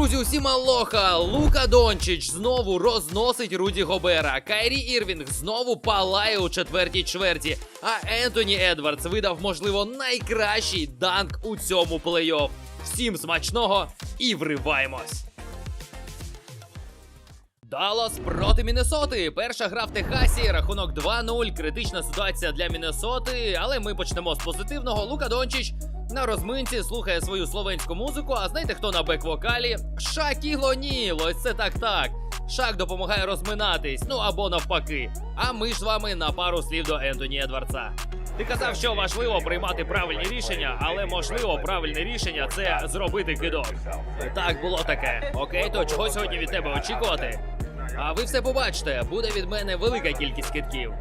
друзі, усім алоха! Лука Дончич знову розносить Руді Гобера. Кайрі Ірвінг знову палає у четвертій чверті. А Ентоні Едвардс видав, можливо, найкращий данк у цьому плей-офф. Всім смачного і вриваємось! Даллас проти Міннесоти. Перша гра в Техасі. Рахунок 2-0. Критична ситуація для Міннесоти. Але ми почнемо з позитивного. Лука Дончич на розминці слухає свою словенську музику. А знаєте, хто на бек-вокалі? Шакілоніл, Ось це так так. Шак допомагає розминатись, ну або навпаки. А ми ж з вами на пару слів до Ентоні Едвардса. Ти казав, що важливо приймати правильні рішення, але можливо правильне рішення це зробити кидок. Так було таке. Окей, то чого сьогодні від тебе очікувати? А ви все побачите, буде від мене велика кількість китків.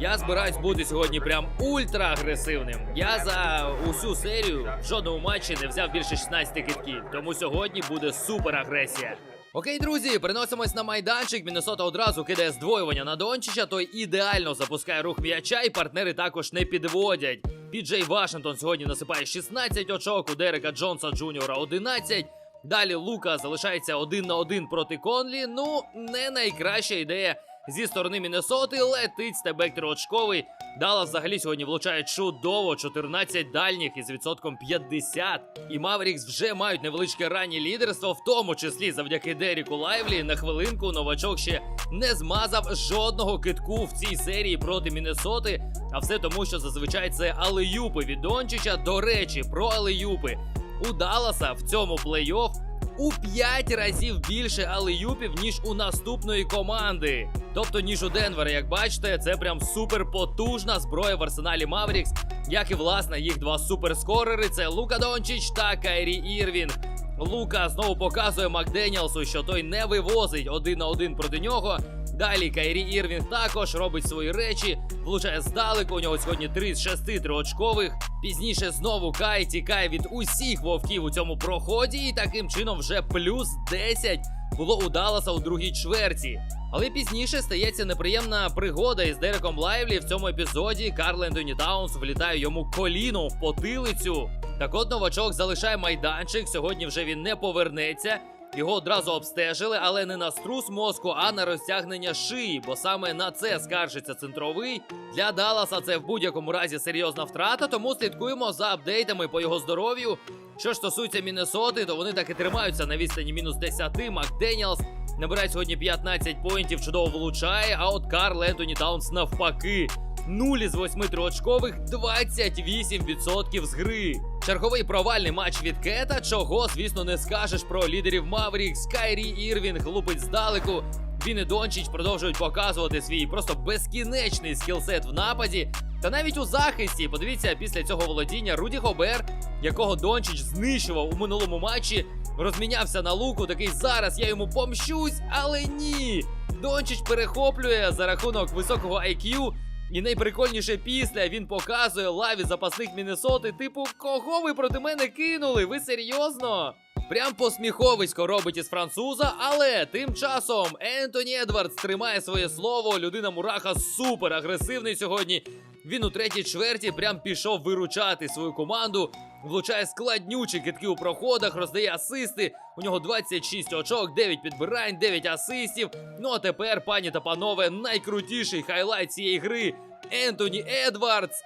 Я збираюсь бути сьогодні прям ультра агресивним. Я за усю серію в жодному матчі не взяв більше 16 китків, тому сьогодні буде супер агресія. Окей, друзі, переносимось на майданчик. Міннесота одразу кидає здвоювання на Дончича, той ідеально запускає рух м'яча, і партнери також не підводять. Піджей Вашингтон сьогодні насипає 16 очок, у Дерека Джонса Джуніора 11. Далі Лука залишається один на один проти Конлі. Ну, не найкраща ідея зі сторони Міннесоти. Летить стебек триочковий. Дала взагалі сьогодні влучає чудово 14 дальніх із відсотком 50. І Маврікс вже мають невеличке раннє лідерство, в тому числі завдяки Деріку Лайвлі. На хвилинку новачок ще не змазав жодного китку в цій серії проти Міннесоти. А все тому, що зазвичай це алеюпи від Дончича. До речі, про алеюпи. У Далласа в цьому плей-офф у 5 разів більше алеюпів, ніж у наступної команди. Тобто, ніж у Денвера, як бачите, це прям супер потужна зброя в арсеналі Маврікс, як і власне їх два суперскорери це Лука Дончич та Кайрі Ірвін. Лука знову показує Макденіалсу, що той не вивозить один на один проти нього. Далі Кайрі Ірвінг також робить свої речі, влучає здалеку. У нього сьогодні 3 з 6 триочкових. Пізніше знову Кай тікає від усіх вовків у цьому проході, і таким чином вже плюс 10 було у Далласа у другій чверті. Але пізніше стається неприємна пригода із Дереком Лайвлі в цьому епізоді. Карл Ентоні Таунс влітає йому коліном в потилицю. Так от новачок залишає майданчик. Сьогодні вже він не повернеться. Його одразу обстежили, але не на струс мозку, а на розтягнення шиї, бо саме на це скаржиться центровий. Для Далласа це в будь-якому разі серйозна втрата, тому слідкуємо за апдейтами по його здоров'ю. Що ж стосується Міннесоти, то вони так і тримаються на відстані мінус 10. Макденіалс набирає сьогодні 15 поінтів, чудово влучає. А от Карл Ентоні Таунс навпаки. 0 із 8 триочкових, 28% з гри. Черговий провальний матч від Кета, чого, звісно, не скажеш про лідерів Маврікс, Кайрі Ірвінг лупить здалеку. Він і Дончич продовжують показувати свій просто безкінечний скілсет в нападі. Та навіть у захисті, подивіться, після цього володіння Руді Гобер, якого Дончич знищував у минулому матчі, розмінявся на луку. Такий зараз я йому помщусь, але ні. Дончич перехоплює за рахунок високого IQ. І найприкольніше після він показує лаві запасних Міннесоти, типу, кого ви проти мене кинули? Ви серйозно? Прям посміховисько робить із француза, але тим часом Ентоні Едвардс тримає своє слово. Людина Мураха супер агресивний сьогодні. Він у третій чверті прям пішов виручати свою команду. Влучає складнючі китки у проходах, роздає асисти. У нього 26 очок, 9 підбирань, 9 асистів. Ну а тепер, пані та панове, найкрутіший хайлайт цієї гри. Ентоні Едвардс.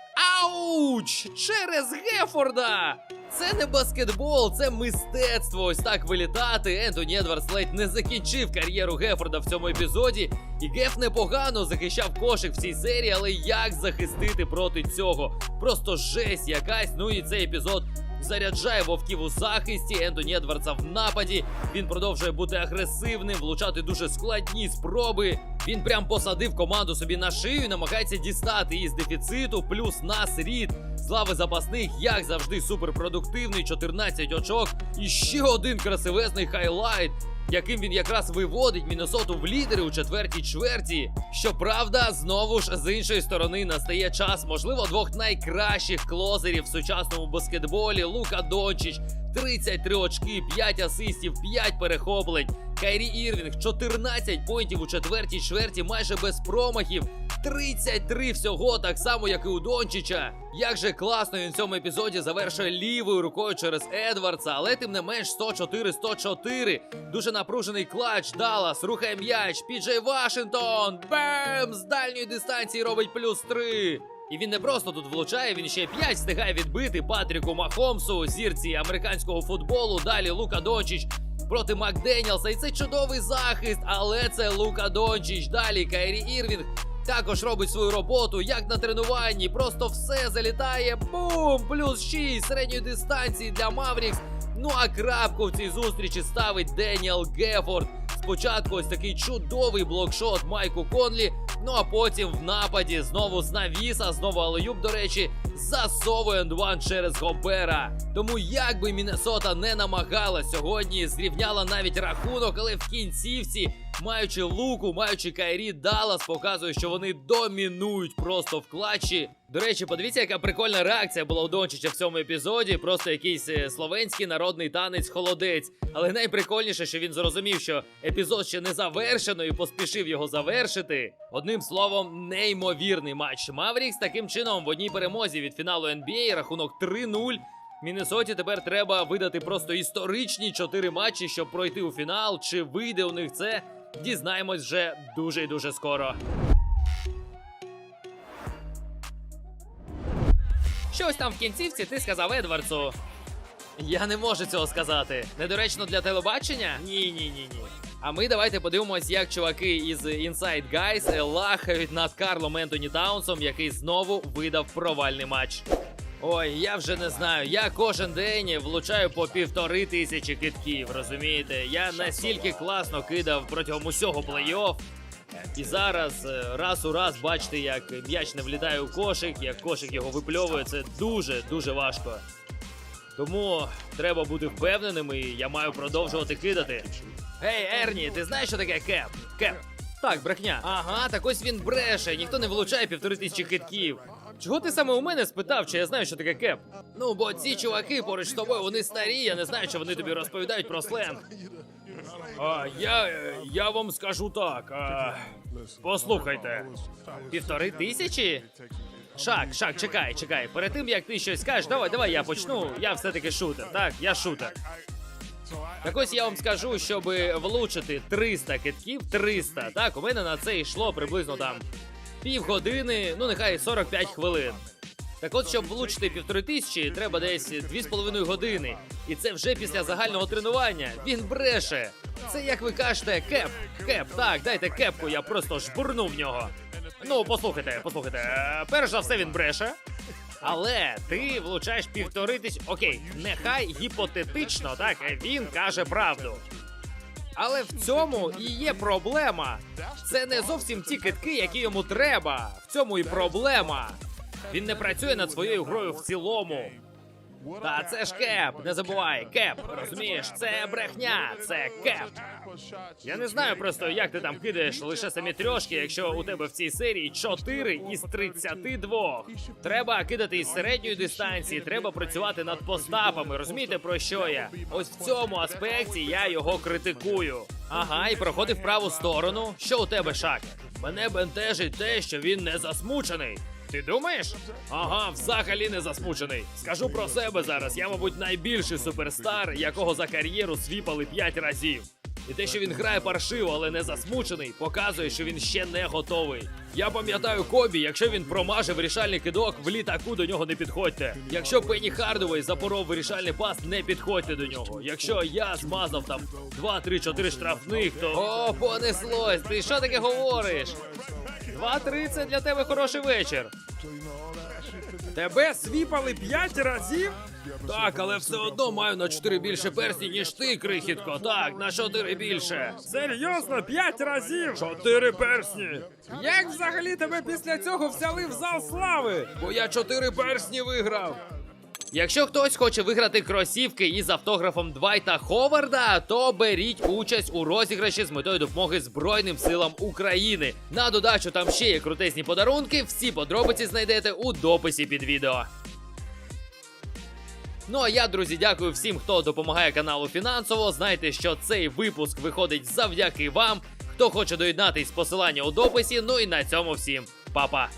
Ауч! Через Гефорда! Це не баскетбол, це мистецтво. Ось так вилітати. Ентоні Едвардс ледь не закінчив кар'єру Гефорда в цьому епізоді. І Геф непогано захищав кошик в цій серії, але як захистити проти цього? Просто жесть якась. Ну і цей епізод заряджає вовків у захисті. Ентоні Едвардса в нападі. Він продовжує бути агресивним, влучати дуже складні спроби. Він прям посадив команду собі на шию і намагається дістати її з дефіциту, плюс нас рід. Слави запасних, як завжди, суперпродуктивний, 14 очок. І ще один красивезний хайлайт, яким він якраз виводить Міннесоту в лідери у четвертій чверті. Щоправда, знову ж з іншої сторони настає час, можливо, двох найкращих клозерів в сучасному баскетболі. Лука Дончич, 33 очки, 5 асистів, 5 перехоплень. Кайрі Ірвінг 14 поінтів у четвертій чверті, майже без промахів. 33 всього, так само, як і у Дончича. Як же класно він в цьому епізоді завершує лівою рукою через Едвардса, але тим не менш 104-104. Дуже напружений клач. Даллас рухає м'яч. Піджей Вашингтон. Бем! З дальньої дистанції робить плюс 3. І він не просто тут влучає, він ще 5 встигає відбити Патріку Махомсу, зірці американського футболу. Далі Лука Дончич проти Макденіелса. І це чудовий захист, але це Лука Дончич. Далі Кайрі Ірвінг також робить свою роботу, як на тренуванні. Просто все залітає. Бум! Плюс 6 середньої дистанції для Маврікс. Ну а крапку в цій зустрічі ставить Деніел Гефорд. Спочатку ось такий чудовий блокшот Майку Конлі. Ну а потім в нападі знову з навіса, знову Алеюб, до речі, засовує ендван через Гобера. Тому як би Міннесота не намагала сьогодні, зрівняла навіть рахунок, але в кінцівці, маючи луку, маючи Кайрі, Даллас показує, що вони домінують просто в клатчі. До речі, подивіться, яка прикольна реакція була у Дончича в цьому епізоді. Просто якийсь е, словенський народний танець холодець. Але найприкольніше, що він зрозумів, що епізод ще не завершено і поспішив його завершити. Одним словом, неймовірний матч. Маврікс таким чином в одній перемозі від фіналу NBA рахунок 3-0. Міннесоті тепер треба видати просто історичні чотири матчі, щоб пройти у фінал. Чи вийде у них це? Дізнаємось вже дуже і дуже скоро. Щось там в кінцівці ти сказав Едвардсу. Я не можу цього сказати. Недоречно для телебачення? Ні, ні, ні, ні. А ми давайте подивимось, як чуваки із Inside Guys лахають над Карлом Ентоні Таунсом, який знову видав провальний матч. Ой, я вже не знаю. Я кожен день влучаю по півтори тисячі китків. Розумієте? Я настільки класно кидав протягом усього плей-офф. І зараз е, раз у раз бачите, як м'яч не влітає у кошик, як кошик його випльовує. Це дуже дуже важко. Тому треба бути впевненим, і я маю продовжувати кидати. Гей, Ерні, ти знаєш, що таке кеп? Кеп. Так, брехня. Ага, так ось він бреше. Ніхто не влучає півтори тисячі китків. Чого ти саме у мене спитав, чи я знаю, що таке кеп? Ну, бо ці чуваки поруч з тобою, вони старі, я не знаю, що вони тобі розповідають про сленг. А, я, я вам скажу так. А, послухайте. Півтори тисячі? Шак, шак, чекай, чекай. Перед тим як ти щось скажеш, давай, давай я почну. Я все-таки шутер. Так, я шутер. Так ось я вам скажу, щоб влучити 300 китків, 300, так, у мене на це йшло приблизно там півгодини, ну нехай 45 хвилин. Так от, щоб влучити півтори тисячі, треба десь 2,5 години. І це вже після загального тренування. Він бреше. Це як ви кажете, кеп. Кеп, так, дайте кепку, я просто жбурну в нього. Ну, послухайте, послухайте. Перш за все він бреше. Але ти влучаєш півтори тисячі. Окей, нехай гіпотетично, так, він каже правду. Але в цьому і є проблема. Це не зовсім ті китки, які йому треба. В цьому і проблема. Він не працює над своєю грою в цілому. Та це ж кеп, не забувай, кеп. Розумієш, це брехня, це кеп. Я не знаю просто, як ти там кидаєш лише самі трьошки, якщо у тебе в цій серії 4 із 32. Треба кидати із середньої дистанції, треба працювати над постапами. Розумієте про що я? Ось в цьому аспекті я його критикую. Ага, і проходив праву сторону. Що у тебе, Шак? Мене бентежить те, що він не засмучений. Ти думаєш? Ага, взагалі не засмучений. Скажу про себе зараз. Я, мабуть, найбільший суперстар, якого за кар'єру свіпали 5 разів. І те, що він грає паршиво, але не засмучений, показує, що він ще не готовий. Я пам'ятаю Кобі, якщо він промаже вирішальний кидок, в літаку до нього не підходьте. Якщо Пенні Хардовий запоров вирішальний пас, не підходьте до нього. Якщо я змазав там 2-3-4 штрафних, то. О, понеслось! Ти що таке говориш? 2-3 це для тебе хороший вечір. Тебе свіпали п'ять разів? Так, але все одно маю на чотири більше персні, ніж ти, крихітко. Так, на чотири більше. Серйозно, п'ять разів? Чотири персні. Як взагалі тебе після цього взяли в зал слави? Бо я чотири персні виграв. Якщо хтось хоче виграти кросівки із автографом Двайта Ховарда, то беріть участь у розіграші з метою допомоги Збройним силам України. На додачу там ще є крутезні подарунки. Всі подробиці знайдете у дописі під відео. Ну а я, друзі, дякую всім, хто допомагає каналу фінансово. Знайте, що цей випуск виходить завдяки вам. Хто хоче доєднатись, посилання у дописі. Ну і на цьому всім, па-па!